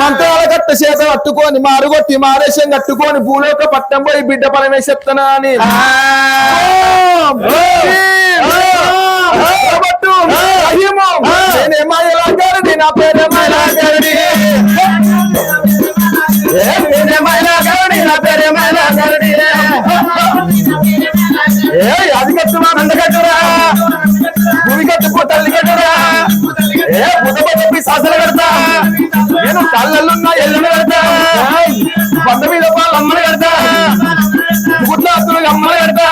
మంత్రాల గట్ట చేత కట్టుకొని మారుగొట్టి మారేశం కట్టుకొని భూలోక పట్టం పోయి బిడ్డ అని రహీము. నేనే మైలాగారిని, నా పేరే నా పేరే అది కట్టుమా నంద కట్టురా. భూమి కట్టుకో తల్లి కట్టురా. ఏ బుధ చెప్పి శాసన కడతా. నేను ఎల్లుని కడతా. బండ మీద వాళ్ళ అమ్మని కడతా. గుడ్లాతులు అమ్మని కడతా.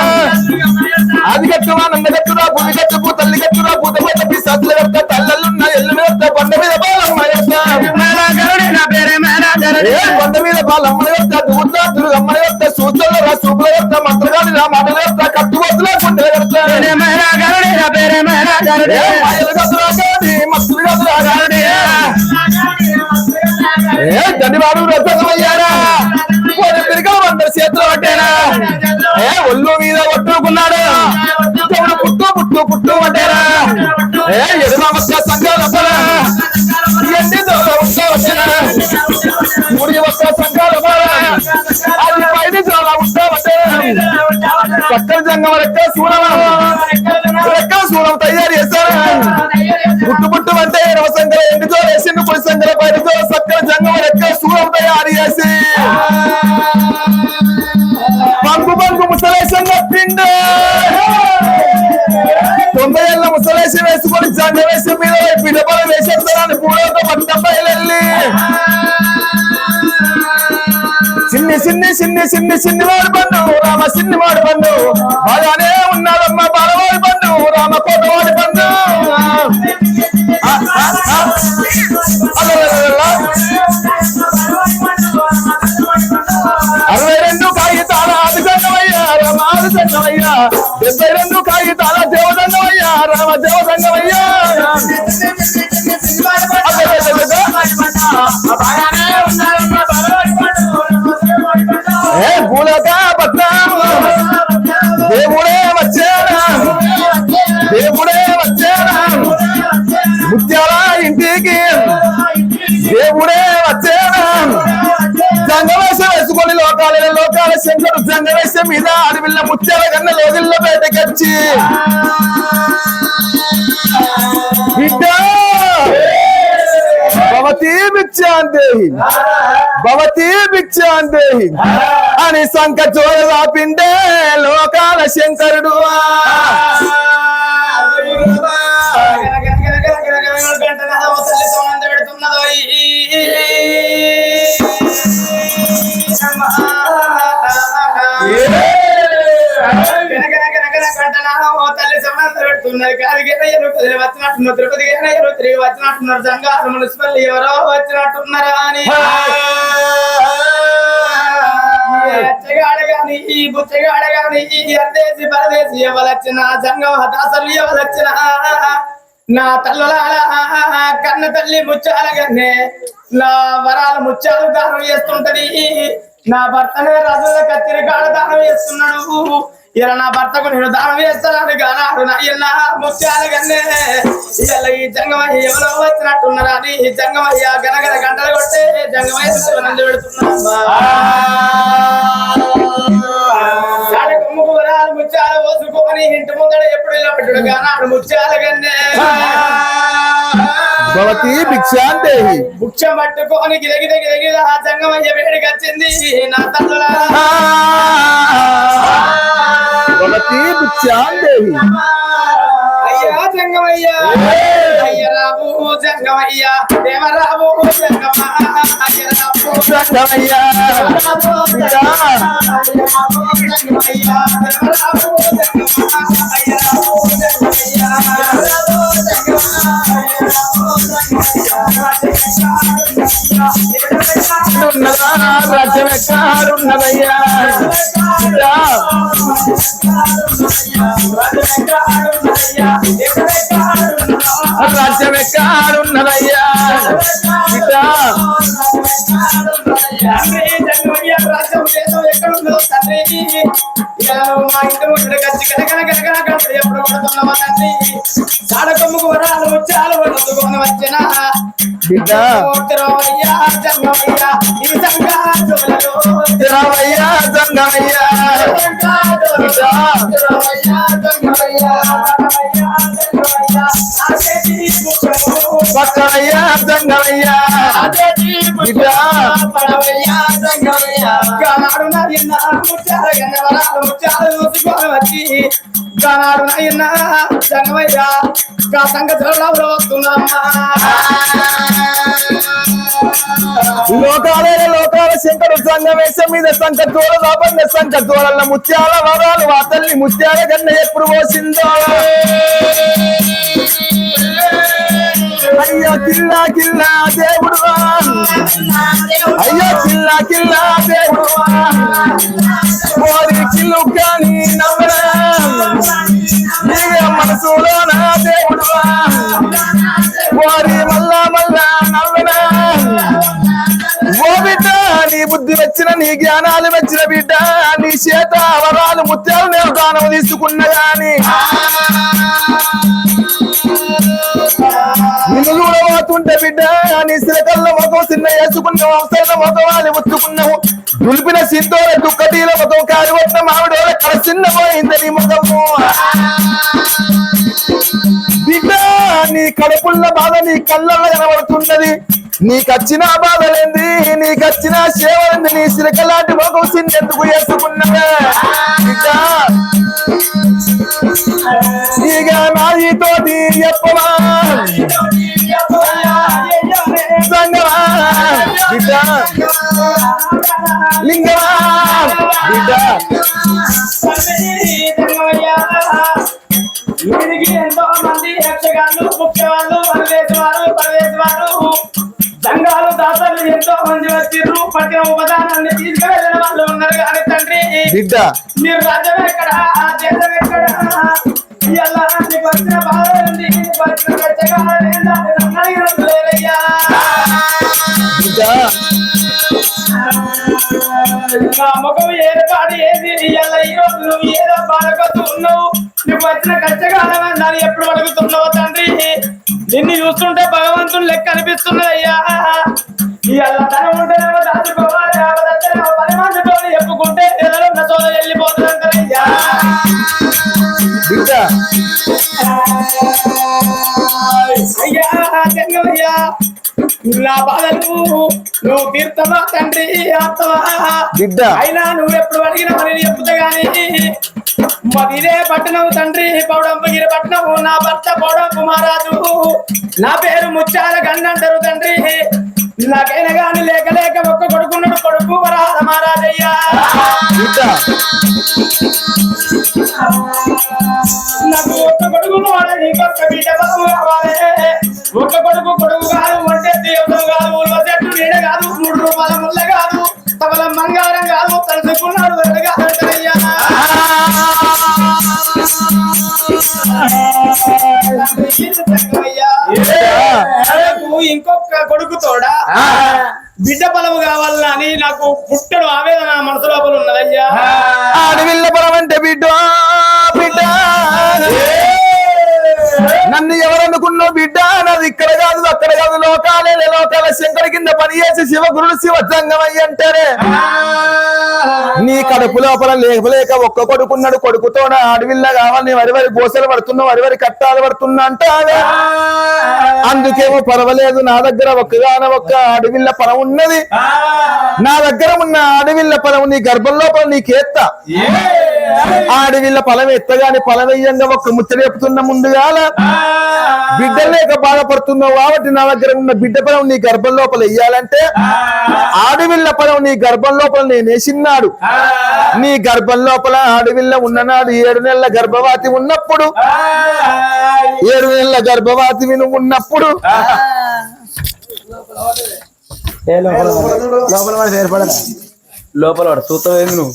అది కట్టువా నంద కట్టురా భూమి కట్టుకు తల్లి కట్టురా బుధ చెప్పి శాసన కడతా. కళ్ళల్లున్న ఎల్లుని కడతా బండ మీద వాళ్ళ అమ్మ కడతా. ఏ మీద అమ్మని కడతా అమ్మని కడతా సూచనలు రా సూపులు కడతా మంత్రగాని రా మాటలు కడతా కట్టుబొత్తులా గుండెలు కడతా. ఏ దండివాడు రసమయ్యారా తిరిగా అందరు చేతులు పట్టారా? ఏ ఒళ్ళు మీద ఒట్టుకున్నాడు చెవుడు పుట్టు పుట్టు పుట్టు పట్టారా? ఏ ఎదురమస్య సంఘాలు అసలు ఎన్ని దూరం ఉంటే వచ్చారా మూడి ఒక్క సంఘాలు అది పైన చాలా ఉంటా పక్కన జంగం రెక్క సూరం రెక్క సూరం తయారు చేశారు? పుట్టు పుట్టు అంటే ఇరవై సంఖ్యల ఎన్ని జోలు వేసిండు పొడి సంఖ్యల పైన సూరం తయారు చేసి పంపు పంపు తొంభై ఏళ్ళ ముసలేసి వేసుకొని జండ వేసి మీద పిల్లపల వేసేస్తానని పూలతో పట్టం వెళ్ళి సిన్ని సిన్ని సిన్ని సిన్ని చిన్ని వాడు పండు రామ సిన్ని వాడు పండు బాగానే ఉన్నాడమ్మ బాలవాడు పండు రామ వేసుకొని లోకాల శంకరు జంగవేశం మీద అడవిల్ల ముత్యాల కన్నా లోగిల్ల బయటకొచ్చి. బిడ్డ! భవతీ భిక్షాందేహి భవతీ భిక్షాందేహి అని సంక చోళపిండే లోకాల శంకరుడు వచ్చినట్టున్నారు. తిరుపతి తిరిగి వచ్చినట్టున్నారు. జంగారు మున్సిపల్ ఎవరో వచ్చినట్టున్నారా అని. ఈ ఈ పరదేశి ఎవరొచ్చిన హతాసలు ఎవరొచ్చిన నా తల్లుల కన్న తల్లి ముచ్చాల గన్నే నా వరాల ముత్యాలు దానం చేస్తుంటది. నా భర్తనే రాజుల కత్తిరి కాడ దానం చేస్తున్నాడు. ఇలా నా భర్తకు నేను దానం చేస్తానని గానాడు నా ఇల్ల ముత్యాల కన్నే ఇలా ఈ జంగమయ్య ఎవరో వచ్చినట్టున్నారా? అని ఈ జంగమయ్య గనగన గంటలు కొట్టే జంగమయ్య నంది పెడుతున్నా కాడ కొమ్ముకు వరాలు ఇంటి ముందర ఎప్పుడు ఇలా పెట్టుడు కానాడు ముత్యాల కన్నే భవతీ భిక్షాందేహి ముఖ్యం పట్టుకొని గిరగిర గిరగిర ఆ జంగమయ్య వేడికి వచ్చింది నా తల్లుల భవతీ భిక్షాందేహి అయ్యా జంగమయ్య అయ్య రాబు జంగమయ్య దేవరాబు జంగమ అయ్య రాబు సంగమయ్యా బిడ్డ ఉన్నదా రాజ్యం ఎక్కడున్నదయ్యా బిడ్డ రాజ్యం ఎక్కడున్నదయ్యా బిడ్డ సాడకొమ్ముకు వరాలు ముత్యాలు వచ్చిన బిడ్డ తిరవయ్యా జంగమయ్యా ఈ సంగాజులలో తిరవయ్యా జంగమయ్యా సంగాజులలో తిరవయ్యా జంగమయ్యా పడవయ్యా జంగమయ్యా ఆసేటి ముచ్చము పక్కనయ్యా ఆసేటి ముచ్చము పడవయ్యా జంగమయ్యా గానాడు నయ్యన్న ముచ్చాల గన్నవరాలు ముచ్చాలు చూసుకొని వచ్చి గానాడు నయ్యన్న జంగమయ్యా గా సంగతులలో లోకాలే లోకాల శంకరు సంగమేశం మీద సంక తోడ రాబడిన సంక తోడల ముత్యాల వరాలు ఆ తల్లి ముత్యాల గన్న ఎప్పుడు పోసిందో. అయ్యో కిల్లా కిల్లా దేవుడువా అయ్యో కిల్లా కిల్లా దేవుడువా మోది చిల్లు కానీ నవ్వరా నీవే మనసులో నా దేవుడువా వారి మళ్ళా మల్లా నవ్వరా ఓ బిడ్డ నీ బుద్ధి వచ్చిన నీ జ్ఞానాలు వచ్చిన బిడ్డ నీ చేత వరాలు ముత్యాలు నేను దానం తీసుకున్న గాని నిన్ను చూడబోతుంటే బిడ్డ నీ సిరకల్ల ముఖం చిన్న వేసుకున్నావు అవసరం ముఖం వాళ్ళు ముత్తుకున్నావు దులిపిన సింధోర దుక్కటీల ముఖం కారివట్ల మామిడోల కడ చిన్న పోయింది నీ ముఖము నీ కడుపుల్ల బాధ నీ కళ్ళల్లో కనబడుతున్నది. నీకచ్చిన బాధలేంది నీకచ్చిన సేవలేంది నీ సిరకలాంటి మొగం ఎందుకు వేసుకున్నవే బిడ్డ ఇక నాయితోటి చెప్పవా సంగమా బిడ్డ ఎంతో మంది యక్షగాళ్ళు ముఖ్యవాళ్ళు పరదేశవారు పరదేశవారు సంఘాలు దాతలు ఎంతో మంది వచ్చిర్రు. పట్టిన ఉపదానాన్ని తీసుకువెళ్ళిన వాళ్ళు ఉన్నారు కానీ తండ్రి బిడ్డ. మీరు రాజ్యం ఎక్కడ? ఆ దేశం ఎక్కడ? ఇవాళ నీకు వచ్చిన బాధ ఉంది. నీకు వచ్చిన? నన్ను అడిగినట్టు లేరయ్యా. నా ముఖం ఏర్పాటు ఏది ఇవాళ ఈ రోజు నువ్వు ఏదో బాధకొస్తూ ఉన్నావు నువ్వు వచ్చిన కష్టకాలం దాన్ని ఎప్పుడు అడుగుతున్నావు తండ్రి? నిన్ను చూస్తుంటే భగవంతుని లెక్క అనిపిస్తున్నది అయ్యా. ఇవాళ ధనం ఉంటేనేమో దాచుకోవాలి ఆపదంటేనేమో పది మందితో చెప్పుకుంటే ఎదలో ఉన్న సోద వెళ్ళిపోతుందంటారయ్యా బిడ్డ. అయ్యా జంగమయ్యా నా బాధలు నువ్వు తీర్థమా తండ్రి బిడ్డ. అయినా నువ్వు ఎప్పుడు అడిగినా నేను చెప్తా గాని మదిరే పట్టణం తండ్రి పౌడంపగిరి పట్టణం నా భర్త పౌడం కుమారాజు నా పేరు ముత్యాల గండంటారు తండ్రి. నాకైనా గాని లేక లేక ఒక్క కొడుకున్నాడు కొడుకు వరాల మహారాజయ్యా. నాకు ఒక్క కొడుకు వాడని ఇంకొక బిడ్డ కావాలి. ఒక్క కొడుకు కొడుకు కాదు అంటే దేవుడు కాదు ఉల్వ చెట్టు నీడ కాదు మూడు రూపాయల ముళ్ళ కాదు తమల మంగారం కాదు. నాకు ఇంకొక కొడుకు తోడా. బిడ్డ బలము కావాలని అని నాకు పుట్టడు ఆవేదన మనసు లోపల ఉన్నదయ్యా. ఆడవిల్ల అంటే బిడ్డ బిడ్డ. నన్ను ఎవరనుకున్నావు బిడ్డ? నాది ఇక్కడ కాదు అక్కడ కాదు లోకాలే లోకాల. శంకర కింద పని చేసి శివ గురుడు శివ సంగమయ్య అంటారే. నీ కడుపు లోపల లేకలేక ఒక్క కొడుకున్నాడు కొడుకుతో అడవిల్ల కావాలి వరి వరి గోసలు పడుతున్నా వరి వరి కట్టాలు పడుతున్నా అంటావే. అందుకేమో పర్వాలేదు నా దగ్గర ఒక్కగాన ఒక్క అడవిల్ల పొలం ఉన్నది. నా దగ్గర ఉన్న అడవిల్ల పొలం నీ గర్భం లోపల నీకేత్తా ఆ అడవిల్ల పొలం ఎత్తగాని పొలం వెయ్యంగా ఒక్క ముచ్చట చెప్తున్న ముందుగాల. బిడ్డ లేక బాధపడుతున్నావు కాబట్టి నా దగ్గర ఉన్న బిడ్డ పొలం నీ గర్భం లోపల వెయ్యాలంటే ఆడవిల్ల పొలం నీ గర్భం లోపల నేను వేసినాడు నీ గర్భం లోపల ఆడవిల్ల ఉన్ననాడు ఏడు నెలల గర్భవతి ఉన్నప్పుడు. ఏడు నెలల గర్భవతి నువ్వు ఉన్నప్పుడు. లోపల వాడు. ఏర్పడదా? లోపల వాడు. చూస్తావు ఏంది నువ్వు?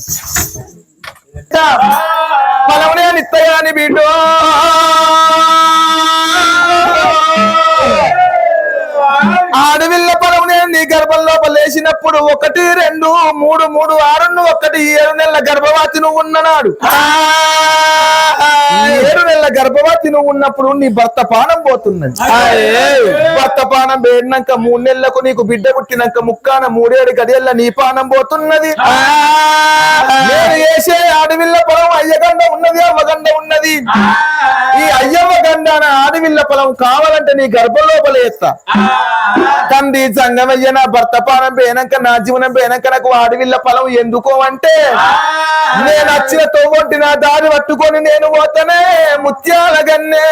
పొలమునే నిత్తగాని బిడ్డ. ఆడవిల్ల పొలం నేను నీ గర్భం లోపల లేచినప్పుడు ఒకటి రెండు మూడు మూడు ఆరు ఒకటి ఏడు నెలల గర్భవతి నువ్వు ఉన్ననాడు ఏడు నెలల గర్భవతి నువ్వు ఉన్నప్పుడు నీ భర్త పానం పోతున్నది. భర్త పానం వేడినాక మూడు నెలలకు నీకు బిడ్డ పుట్టినాక ముక్కాన మూడేడు గడియల్ల నీ పానం పోతున్నది. నేను వేసే అడవిల్ల పొలం అయ్యగండ ఉన్నది అవ్వగండ ఉన్నది. ఈ అయ్యవ్వ గండాన ఆడవిల్ల పొలం కావాలంటే నీ గర్భం లోపల ఎత్తా. తండ్రి సంగమయ్య నా భర్త పానం పోయినాక నా జీవనం పోయినాక నాకు ఆడవిల్ల పొలం ఎందుకో అంటే నేను వచ్చిన తోగొట్టి నా దారి పట్టుకొని నేను పోతానే ముత్యాల గన్నే.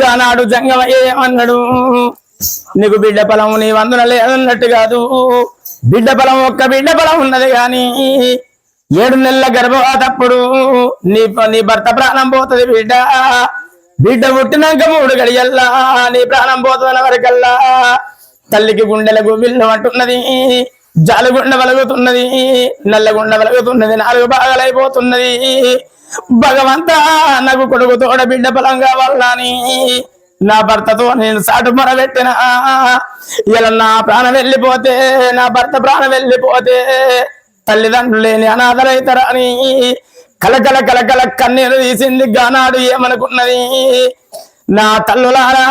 దానాడు జంగమయ్య ఏమన్నాడు నీకు బిడ్డ పొలం నీ వందన లేదన్నట్టు కాదు. బిడ్డ పొలం ఒక్క బిడ్డ పొలం ఉన్నది గాని ఏడు నెలల గర్భవాతప్పుడు నీ నీ భర్త ప్రాణం పోతుంది బిడ్డ. బిడ్డ పుట్టినాక మూడు గడియల్లా నీ ప్రాణం పోతున్న వరకల్లా. తల్లికి గుండెల గుబిల్లు అంటున్నది జాలుగుండ వెలుగుతున్నది నల్లగుండ వెలుగుతున్నది నాలుగు భాగాలైపోతున్నది. భగవంతా నాకు కొడుకు తోడ బిడ్డ బలంగా వల్లని నా భర్తతో నేను సాటు మొరబెట్టిన. ఇలా నా ప్రాణం వెళ్ళిపోతే నా భర్త ప్రాణం వెళ్ళిపోతే తల్లిదండ్రులు లేని అనాథరైతారని కలకల కలకల కన్నీరు తీసింది గానాడు ఏమనుకున్నది? నా తల్లులారా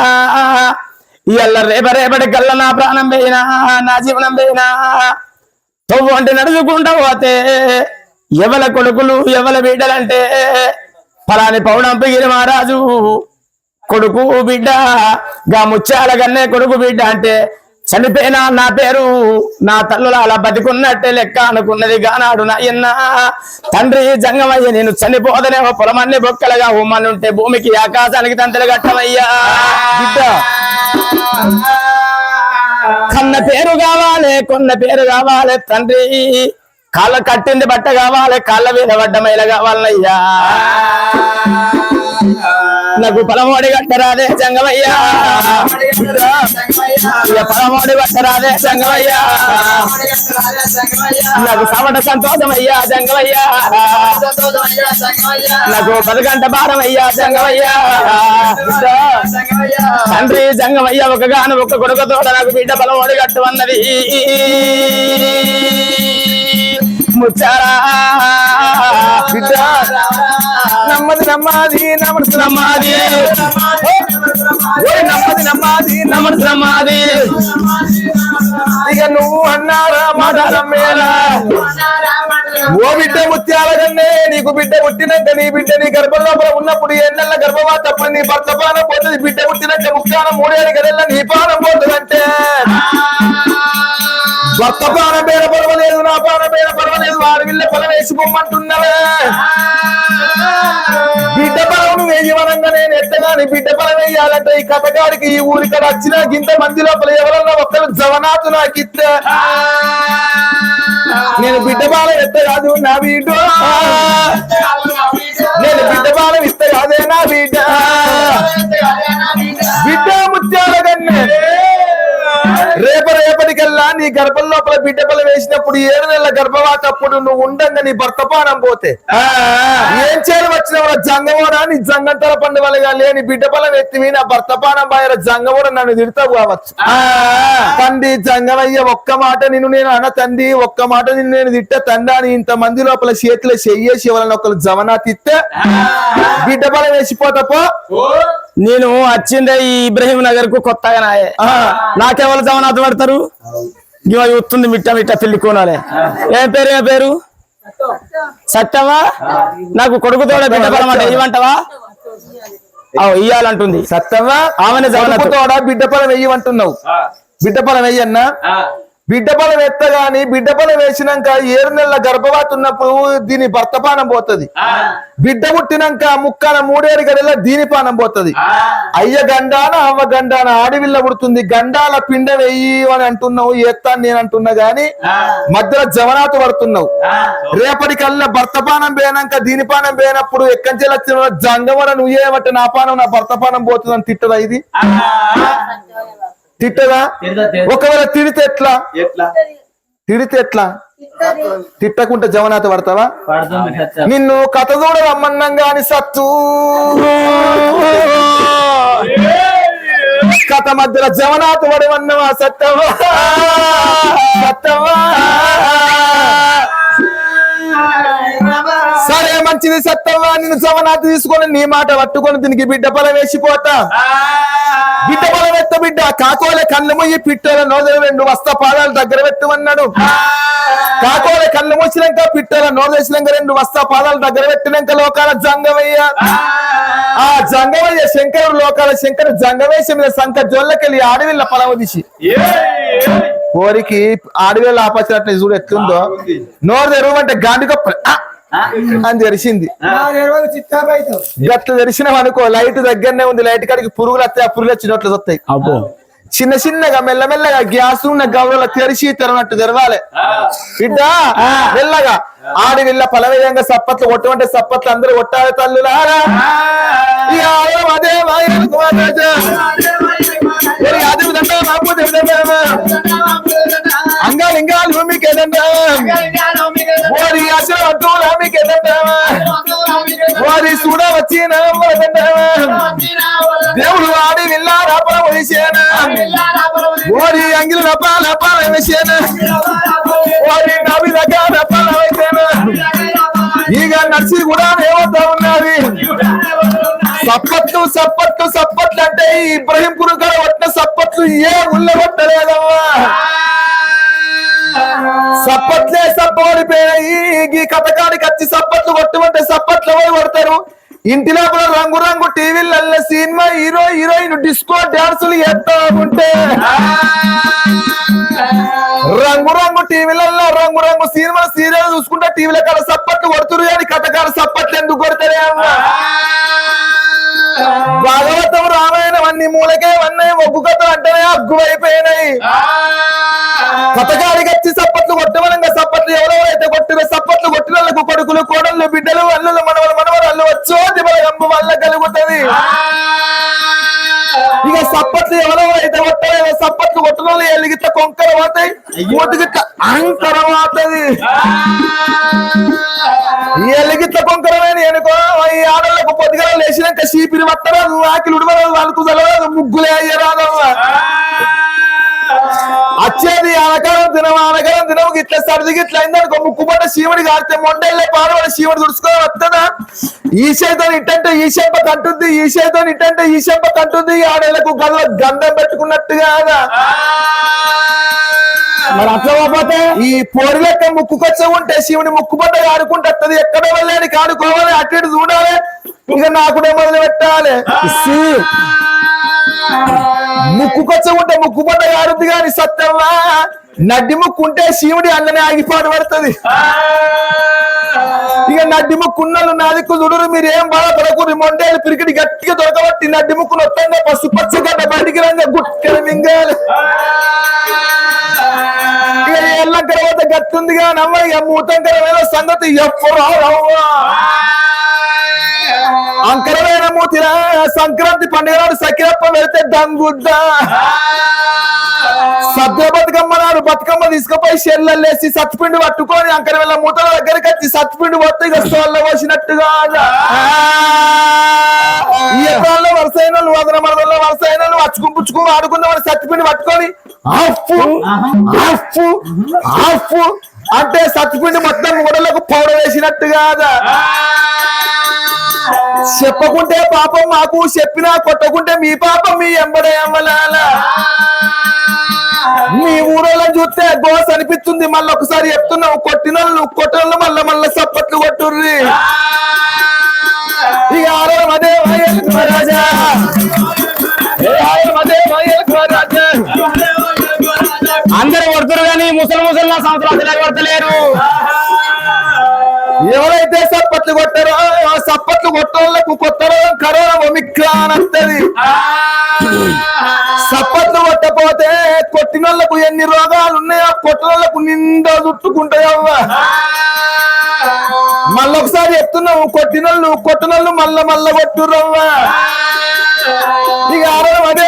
ఇవాళ రేప రేపటి కల్లా నా ప్రాణం పోయినా నా జీవనం పోయినా తవ్వు అంటే నడుచుకుంటా పోతే ఎవల కొడుకులు ఎవల బిడ్డలంటే? ఫలాని పౌడంపగిరి మహారాజు కొడుకు బిడ్డ గా ముత్యాల గన్నే కొడుకు బిడ్డ అంటే చనిపోయినా నా పేరు నా తల్లులు అలా బతికున్నట్టే లెక్క అనుకున్నది గానాడు నాయన్న తండ్రి జంగమయ్య నేను చనిపోదనేమో పొలమన్ని బొక్కలుగా ఉమ్మనుంటే భూమికి ఆకాశానికి తంతలు కట్టమయ్యా. కన్న పేరు కావాలి కొన్న పేరు కావాలి తండ్రి. కాళ్ళ కట్టింది బట్ట కావాలి కాళ్ళ మీద పడ్డ మైల కావాలయ్యా నాకు పొలమోడి కట్టరాదే జంగమయ్యా ఇక పొలమోడి కట్టరాదే జంగమయ్యా నాకు సవట సంతోషమయ్యా జంగమయ్యా నాకు పదగంట భారమయ్యా అయ్యా జంగమయ్యా తండ్రి జంగమయ్య ఒక గాను ఒక కొడుకు తోడ నాకు బిడ్డ బలం ఒడిగట్టు అన్నది. ముచ్చారా? బిడ్డ నమ్మది నమ్మాది నమ్మడు నమ్మాది. నమ్మది నమ్మాది నమ్మడు నమ్మాది. ఇక నువ్వు అన్నారా మాట నమ్మేలా ఓ బిడ్డ ముత్యాల కన్నే నీకు బిడ్డ పుట్టినాక నీ బిడ్డ నీ గర్భం లోపల ఉన్నప్పుడు ఎన్నెల్ల గర్భమా తప్ప నీ భర్త పానం పోతుంది. బిడ్డ పుట్టినాక ముక్కాన మూడేళ్ళు గడెల్ల నీ పానం పోతుందంటే. భర్త పానం పేర పర్వాలేదు నా పానం పేర విల్ల పొలం వేసి పొమ్మంటున్నవే బిడ్డ పొలం వేయవనంగా నేను ఎత్తగాని బిడ్డ పొలం వేయాలంటే ఈ కథగాడికి ఈ ఊరికడ వచ్చిన గింత మంది లోపల ఎవరన్నా ఒక్కరు జవనాథు నాకు ఇస్తే. నేను బిడ్డ బాలం ఎత్త కాదు నా బిడ్డ నేను బిడ్డ బాలం ఇస్తే కాదే నా బిడ్డ బిడ్డ నీ గర్భం లోపల బిడ్డ బలం వేసినప్పుడు ఏడు నెలల గర్భవాతప్పుడు నువ్వు ఉండంగా నీ భర్త పానం పోతే. ఏం చేయాలి వచ్చిన వాళ్ళ జంగమోడా? నీ జంగంతల పండు వలగా లేని బిడ్డ బలం ఎత్తివి నా భర్త పానం బాయర జంగమోడ నన్ను తిడతావు కావచ్చు. తండ్రి జంగమయ్య ఒక్క మాట నిన్ను నేను అన్న తండ్రి ఒక్క మాట నిన్ను నేను తిట్ట తండ్రి అని ఇంత మంది లోపల చేతిలో చెయ్యేసి ఎవరైనా ఒకరు జవనా తిత్తే బిడ్డ బలం వేసిపోతా పో. నేను వచ్చిందే ఈ ఇబ్రహీం నగర్కు కొత్తగా నాయే. నాకెవరు జవనాథ్ పడతారు? ఇవ వస్తుంది మిట్ట మిట్ట పెళ్ళి కోనాలే. ఏం పేరు ఏం పేరు? సత్యమా నాకు కొడుకు తోడ బిడ్డ బలమాట ఇవ్వంటవా? అవు ఇయ్యాలంటుంది. ఆమెనే జగన్నాథ్. తోడ బిడ్డ పొలం వెయ్యమంటున్నావు. బిడ్డ పొలం వెయ్యన్నా? బిడ్డ పొలం ఎత్తగాని బిడ్డ పొలం వేసినాక ఏడు నెలల గర్భవతి ఉన్నప్పుడు దీని భర్త పానం పోతుంది. బిడ్డ పుట్టినాక ముక్కన మూడేడు గడిలో దీని పానం పోతుంది. అయ్య గండాన అవ్వ గండాన ఆడివిల్ల పుడుతుంది. గండాల పిండ వెయ్యి అని అంటున్నావు ఎత్తాను నేను అంటున్నా గాని మధ్యలో జవనాత పడుతున్నావు. రేపటికల్లా భర్త పానం పోయినాక దీని పానం పోయినప్పుడు ఎక్కంచెలు వచ్చిన జంగమన నువ్వేమంటే నా పానం నా భర్త పానం పోతుందని తిట్టదా ఇది? తిట్టదా? ఒకవేళ తిడితే ఎట్లా? తిడితే ఎట్లా? తిట్టకుంటే జవనాత పడతావా? నిన్ను కథ చూడ రమ్మన్నాం గాని సత్తు. కథ మధ్యలో జవనాథ వడి వన్నవా సత్తవా సత్తవా సరే మంచిది సత్తవా నిన్ను జవనాథ తీసుకొని నీ మాట పట్టుకొని దీనికి బిడ్డ పొలం వేసిపోతా. బిడ్డ పొలం ఎత్త బిడ్డ. కాకోలే కళ్ళు మొయ్యి పిట్టోల నోదలు రెండు వస్త పాదాలు దగ్గర పెట్టమన్నాడు. కాకోలే కళ్ళు మూసినాక పిట్టోల నోదేసినాక రెండు వస్త పాదాలు దగ్గర పెట్టినాక లోకాల జంగమయ్య. ఆ. జంగమయ్య శంకరుడు లోకాల శంకరు జంగమేశ మీద సంక జోళ్ళకెళ్ళి ఆడవిల్ల పొలం తీసి. కోరికి ఆడవేళ్ళ ఆపచ్చినట్లు చూడు ఎట్లుందో. నోరు తెరవమంటే గాంధీ గొప్ప అని తెరిచింది చిత్తాబైతం గట్ల తెరిచినాం అనుకో లైట్ దగ్గరనే ఉంది లైట్ కాడికి పురుగులు వస్తాయి ఆ పురుగులు వచ్చినట్లు వస్తాయి అబ్బో. చిన్న చిన్నగా మెల్లమెల్లగా గ్యాస్ ఉన్న గౌరవ తెరిచి తెరవనట్టు తెరవాలి. బిడ్డ మెల్లగా. ఆడి వీళ్ళ పలవేయంగా సప్పట్లు కొట్టమంటే సప్పట్లు అందరూ కొట్టాలి తల్లులారా ఈ ఆలయం అదే వాయువులకు వాదాజ. ఒరి ఆదివి దండ మాపు దేవి దండ. అంగాలు ఇంగాలు మీకు ఏదండ ఓరి అసలు అడ్డుల మీకు ఏదండ ఓరి చూడ వచ్చిన దండ. దేవుడు ఆడి విల్లా రాపల వదిసేనా ఓరి అంగిలి రపాల రపాల వేసేనా ఓరి నవి దగ్గర రపాల వేసేనా ಈಗ నర్సి కూడా ఏమవుతా ఉన్నది సప్పట్లు సప్పట్లు సప్పట్లు అంటే ఈ ఇబ్రహీంపురం కూడా సప్పట్లు ఏ ఉల్ల కొట్టలేదమ్మా సప్పట్లే సప్పడిపోయినాయి ఈ కథకానికి వచ్చి సప్పట్లు కొట్టమంటే సప్పట్లు పోయి కొడతారు? ఇంటి లోపల రంగు రంగు టీవీలలో సినిమా హీరో హీరోయిన్ డిస్కో డాన్సులు ఎత్తా ఉంటే. రంగు రంగు టీవీలలో రంగు రంగు సినిమా సీరియల్ చూసుకుంటే టీవీల కాడ సప్పట్లు కొడుతురు కానీ కథకాల సప్పట్లు ఎందుకు కొడతారే అమ్మా? భాగవతం రామాయణం అన్ని మూలకే అన్నాయి ఒగ్గు కథలు అంటేనే అగ్గువైపోయినాయి. కథకాడికి వచ్చి సప్పట్లు కొట్టమనంగా సప్పట్లు ఎవరెవరైతే కొట్టిన సప్పట్లు కొట్టిన కొడుకులు కోడళ్ళు బిడ్డలు అల్లులు మనవలు వచ్చో దిబలగంబు వల్ల కలుగుతుంది. ఇక సప్పట్లు ఎవరెవరైతే కొట్టారో సప్పట్లు కొట్టిన వాళ్ళు ఎలిగిత కొంకర పోతాయి. మూతిగిట్ట అంకర పోతుంది. ఈ ఎలిగిట్ల కొంకరమైన అనుకో ఈ ఆడలకు పొద్దుగల లేచినాక చీపిరి పట్టరాదు ఆకిలు ఉడవరాదు వాళ్ళకు తెలవరాదు ముగ్గులే అయ్యరాదమ్మా అచ్చేది అనకాలం దినం అనకాలం దినం ఇట్లా సర్దికి గిట్ల అయిందనుకో ముక్కుపడ్డ శివుడి కాడితే మొండెళ్ళే పాడబడి శివుడు దుడుచుకొని వస్తుందా ఈశతో ఇట్టంటే ఈశంప కంటుంది ఈశతో ఇట్టంటే ఈశంప కంటుంది ఆడేళ్ళకు గదవ గంధం పెట్టుకున్నట్టుగా కదా? మరి అట్లా పోతే ఈ పోరి లెక్క ముక్కుకొచ్చ ఉంటే శివుని ముక్కుపడ్డ ఆడుకుంటే ఎక్కడ వెళ్ళాడు కాడుకోవాలి అటు ఇటు చూడాలి ఇక నాకుడే మొదలు పెట్టాలి. సి. ముక్కుకొచ్చ ఉంటే ముక్కుపడ్డ ఆడుద్ది కాని సత్యమ్మా నడ్డి ముక్కు ఉంటే శివుడి అన్ననే ఆగిపాటు పడుతుంది. ఇక నడ్డి ముక్కు ఉన్నోళ్ళు నా దిక్కు చూడరు మీరు ఏం బాధపడకూడదు. మొండేలు పిరికిడి గట్టిగా దొరకబట్టి నడ్డి ముక్కు నొత్తంగా పసు పచ్చగడ్డ బయటికి రంగా గుట్టలు మింగాలి. ఎల్లం తర్వాత గట్టుంది కానమ్మ ఇక మూతంకరమైన సంగతి ఎప్పుడు అంకరమైన మూతిరా సంక్రాంతి పండుగ నాడు సకిరప్ప వెళ్తే దంగుద్దా సద్య బతుకమ్మ నాడు బతుకమ్మ తీసుకుపోయి షెల్లలేసి సత్తుపిండి పట్టుకొని అంకర మూతల దగ్గరికి వచ్చి సత్తుపిండి పోతే ఇక సోళ్ళ పోసినట్టుగా ఎకరాల్లో వరుస అయిన వాళ్ళు వదన మరదల్లో వరుస అయిన వాళ్ళు అచ్చుకుని పుచ్చుకుని ఆడుకున్న వాళ్ళు సత్తుపిండి పట్టుకొని ఆఫ్. ఆఫ్. ఆఫ్. అంటే సత్తుపిండి మొత్తం గొడవలకు వేసినట్టు వేసినట్టుగా చెప్పకుంటే పాపం మాకు చెప్పినా కొట్టకుంటే మీ పాపం మీ ఎంబడే అమ్మలాల మీ ఊరోళ్ళని చూస్తే గోస్ అనిపిస్తుంది. మళ్ళీ ఒకసారి చెప్తున్నావు కొట్టిన కొట్టినోళ్ళు మళ్ళీ మళ్ళీ సప్పట్లు కొట్టుర్రి. ఇక ఆరోగ్యం అదే రాజా అందరూ కొడుతురు కానీ ముసలి ముసలి నా సంవత్సరాలు కొడతలేరు ఎవరైతే సప్పట్లు కొట్టారో ఆ సప్పట్లు కొట్టోళ్ళకు కొత్త కరోనా ఒమిక్రాన్ వస్తుంది సప్పట్లు కొట్టపోతే కొట్టినోళ్ళకు ఎన్ని రోగాలు ఉన్నాయో కొట్టినోళ్ళకు నిండా చుట్టుకుంటాయవ్వా మళ్ళొకసారి చెప్తున్నావు కొట్టినోళ్ళు కొట్టినోళ్ళు మళ్ళా మళ్ళా కొట్టుర్రవ్వా ఇక ఆరోగ్యం అదే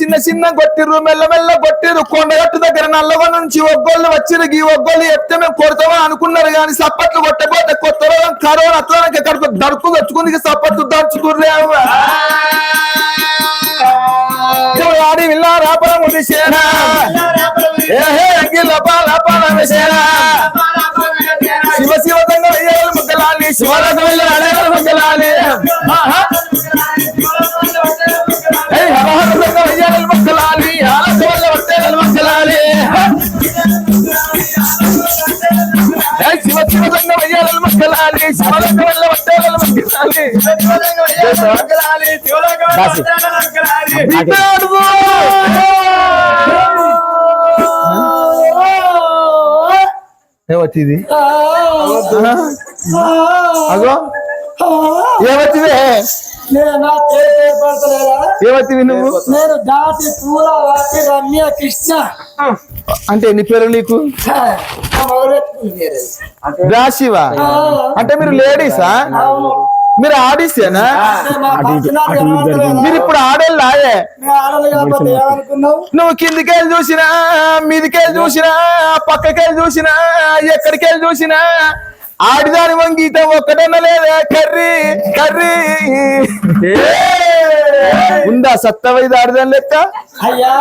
చిన్న చిన్న కొట్టిర్రు మెల్ల మెల్ల కొట్టిర్రు. కొండగట్టు దగ్గర నల్లగొండ నుంచి ఒగ్గోళ్ళు వచ్చిరు ఈ ఒగ్గోళ్ళు చెప్తే మేము కొడతామని అనుకున్నారు కానీ సప్పట్లు కొట్టపోతే కొత్త రోగం కరోనా అట్లా ఎక్కడికి దడుపు తెచ్చుకుని సప్పట్లు దంచుకుర్రే అవ్వ. ఆడి విల్ల రాపరం ఏహే అంగి లప లప శివ శివ దంగ వెయ్యాలి శివరథ వల్ల బిడ్డాడుగో. ఏమొచ్చింది అగో. ఏమొచ్చింది నేను ఏమొచ్చింది నువ్వు? నేను దాటి పూల వాటి రమ్య కృష్ణ. అంటే ఎన్ని పేరు నీకు? రాశివా అంటే మీరు లేడీసా? మీరు కనబడతలేదా? మీరు ఇప్పుడు ఆడేళ్ళాయే నేను ఆడలు కాకపోతే ఏమనుకున్నావు నువ్వు కిందికెళ్ళి చూసినా మీదికెళ్ళి చూసినా పక్కకెళ్ళి చూసినా ఎక్కడికెళ్ళి చూసినా ఆడిదాని వంగీత ఒక్కటన్నా లేదా కర్రీ కర్రీ. ఉందా సత్తవైదు ఆడిదాని లెక్క? అయ్యా.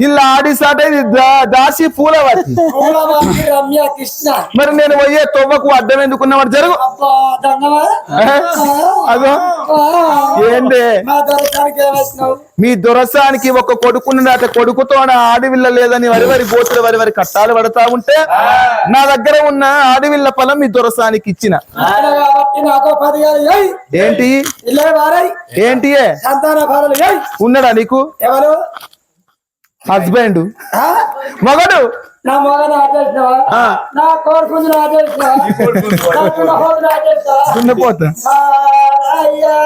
ఇలా ఆడి సాట ఇది దా- దాసి పూలవతి. పూల వాటి రమ్య కృష్ణ. మరి నేను పోయే తొవ్వకు అడ్డం ఎందుకున్నవాడు? జరుగు. అదో. ఏంటి మా దురసానికి ఒక కొడుకున్నాట కొడుకుతో ఆడవిల్ల లేదని వరి వరి గోతులు వరి వరి కట్టాలు పడతా ఉంటే నా దగ్గర ఉన్న ఆడవిల్ల ఫలం మీ దురసానికి ఇచ్చిన. ఏంటి? ఏంటి? ఉన్నాడా నీకు? ఎవరు? హస్బెండ్? మగడు? నా మగని ఆదేశినావా ఆ. నా కొడుకుని ఆదేశినావా నా పిల్లహోని ఆదేశినావా దున్నపోతా ఆ, అయ్యా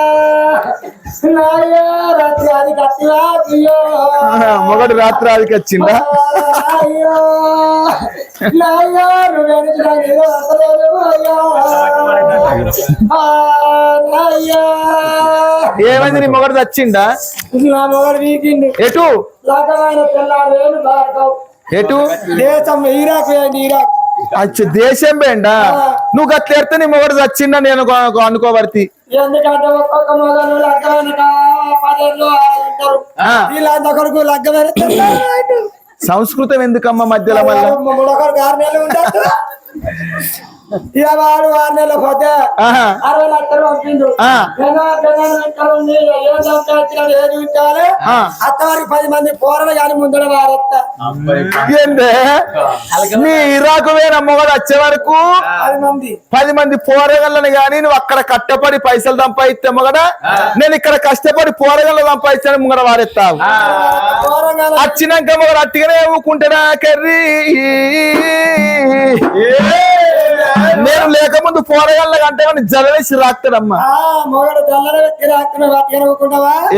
నాయ్యా రాత్రి అది కత్తివా అయ్యో. మగడు రాత్రి ఆదికి వచ్చిందా? ఏమైంది నీ మొగడు చచ్చిండా నా మొగడు వీకింది ఎటు? ఎటు? దేశం ఇరాక్ వేయండి ఇరాక్. అచ్చ దేశం బేండా నువ్వు గట్ల ఎడితే నీ మొగడు చచ్చిండా నేను అను- అనుకోబడితి ఎందుకంటే ఒక్కొక్క మొగలు లగ్గమైన కా- పదేళ్ళు ఉంటారు ఆ. వీళ్ళంత కొడుకు లగ్గమైన పిల్లాడు. సంస్కృతం ఎందుకమ్మా మధ్యలో మళ్ళా? ఇక వాడు ఆరు నెలలు పోతే అరవై లక్షలు పంపిండు. ఏం. అత్తవారికి పది మంది పోరలు కానీ ముందర వారెత్త. ఏందే? నీ ఇరాకు వేరే మొగడు వచ్చే వరకు పది మంది. పది మంది పోరగలను గాని నువ్వు అక్కడ కట్టపడి పైసలు సంపాదిస్తే మొగడ? నేను ఇక్కడ కష్టపడి పోరగలను సంపాదిస్తాను ముంగడ వారెత్తావు. పోరంగా వచ్చినాక మొగడు అట్టిగానే ఊకుంటారా కర్రీ? పోరగల్ల అంటే జలవేసి రాస్తాడమ్మా ఆ మొగడు రాకుండా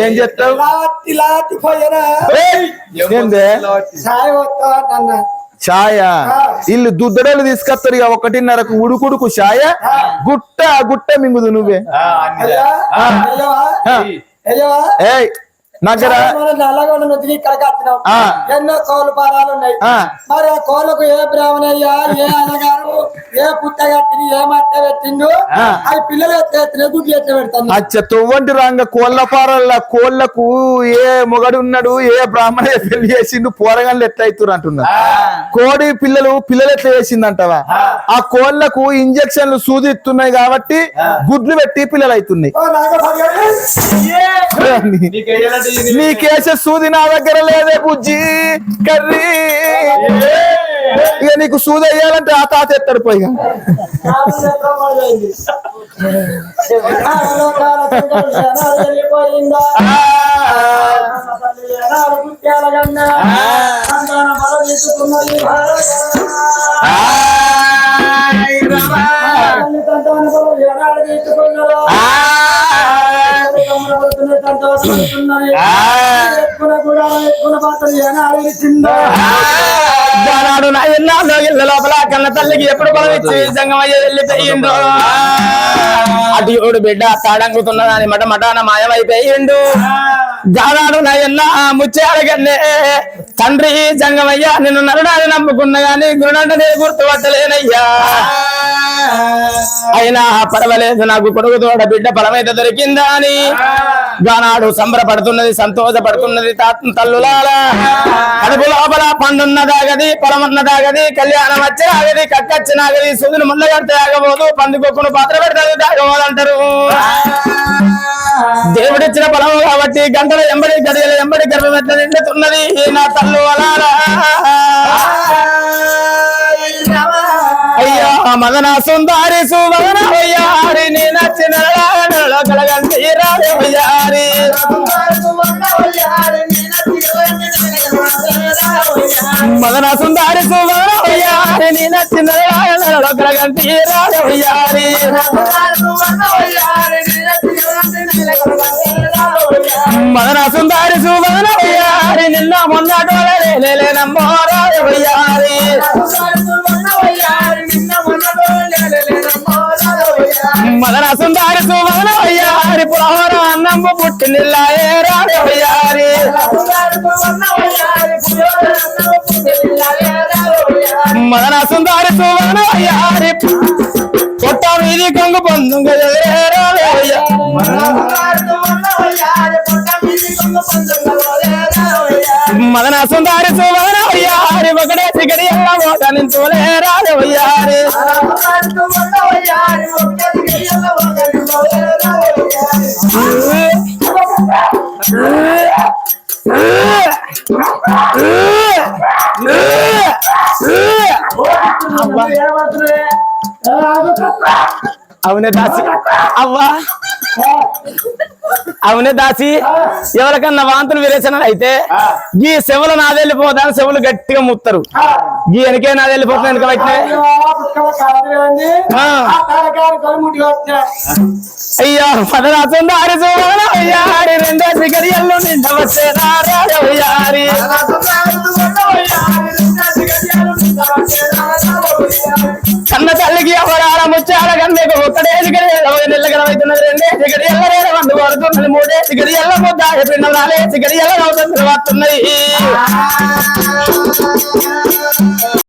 ఏం చెప్తావు లాటి లాటి పోయినా ఏయ్! ఏందే? సాయి వస్తా అన్న. ఛాయ? ఇల్లు దుద్దడలు తీసుకొస్తారు ఇక ఒకటిన్నరకు ఉడుకుడుకు ఛాయ? గుట్ట గుట్ట మింగుదు నువ్వే. ఆ. ఎన్నో కోళ్ళు పారాలు ఉన్నాయి. మరి ఆ కోళ్ళకు ఏ బ్రాహ్మణయ్యా ఏ అనగారు ఏ పుట్ట కట్టింది ఏ మట్ట పెట్టిండు? ఆ. అవి పిల్లలు ఎత్తే గుడ్లు ఎత్తే పెడతాను అచ్చ తొవ్వంటి రంగ కోళ్ళ పారల్ల కోళ్ళకు ఏ మొగడు ఉన్నాడు ఏ బ్రాహ్మణ పెళ్ళి చేసిండు పోరగాళ్ళు ఎట్లా అవుతున్నారు అంటున్నారు కోడి పిల్లలు పిల్లలు ఎట్లా చేసిందంటవా? ఆ. కోళ్ళకు ఇంజక్షన్లు సూదిస్తున్నాయి కాబట్టి గుడ్లు పెట్టి పిల్లలు అవుతున్నాయి నాగభగవాన్. నీకేసే సూది నా దగ్గర లేదే బుజ్జి కర్రీ. ఇక నీకు సూది అయ్యాలంటే ఆ తాత ఎత్తాడు పడలేదు. ఆ. లోకాల దానాడు నా ఇల్లాలో ఇళ్ళ లోపల కన్న తల్లికి ఎప్పుడు బలం ఇచ్చి సంగమయ్య వెళ్ళిపోయిందో అటు ఏడు బిడ్డ తాడంగుతున్నదాని మట మటాన మాయమైపోయిండు గానాడు నాయన్న ముచ్చేడగన్నే తండ్రి జంగమయ్యా నిన్ను నరడాన్ని నమ్ముకున్న గాని గురుడంటే గుర్తుపట్టలేనయ్యా. అయినా పర్వాలేదు నాకు కొడుకు తోడ బిడ్డ ఫలమైతే దొరికిందా అని? గానాడు సంబరపడుతున్నది సంతోషపడుతున్నది తాత తల్లులాల. కడుపు లోపల పండున్నదాగది పొలమున్నదాగది కళ్యాణం వచ్చి ఆగది కక్కచ్చినాగది సుదులు ముందగడితే కడితే ఆగబోదు పందుకొక్కును పాత్ర పెడతాది తాగబోదు అంటారు దేవుడిచ్చిన పొలము కాబట్టి గంటల ఎంబడి గడియల ఎంబడి గర్భం ఎట్లా నిండుతున్నది నా తల్లు అలారా. అయ్యా మదన సుందారి సుమదన అయ్యారి నీ నచ్చిన కలగంటి రాజయ్యారి మదన సుందారి సుమదన అయ్యారి నీ నచ్చిన కలగంటి రాజయ్యారి మదన సుందారి సుమదన నిన్న నిన్న మొన్నటి లేనమ్మో రాజయ్యారి మదన సుందారి సుమదన అయ్యారి పులహోర అన్నమ్మ పుట్టి నిల్లాయే రాజయ్యారి మదన సుందారి సుమదన అయ్యారి పొట్ట మీది కొంగు పొందుంగ రాజయ్య మదన సుందారి సుమదన అయ్యారి ఒకటే సిగడి ఎల్ల మోట అయ్యారి రాజయ్యారి అవునే దాసి. అవ్వా. అవునే దాసి. ఎవరికన్నా వాంతులు విరేచన అయితే ఈ సెవలు నాదెళ్ళిపోతాను సెవలు గట్టిగా ముత్తరు. ఈ వెనకే నాదెళ్ళిపోతాను వెనక పెట్టినే ఆ. అయ్యా పదరాసుంది ఆరి అయ్యారి రెండో సిగరియల్లో నిండ వచ్చే అయ్యారి సన్న తల్లికి ఎవరాల ముచ్చాల కన్నీకు ఒక్కడే సిగరి నెల గడవైతున్నది రెండే సిగరి ఎల్లరేడ వండు పడుతున్నది మూడే దిగడి ఎల్ల ముద్ద పిండాలే సిగరి ఎల్ల వస్తున్నాయి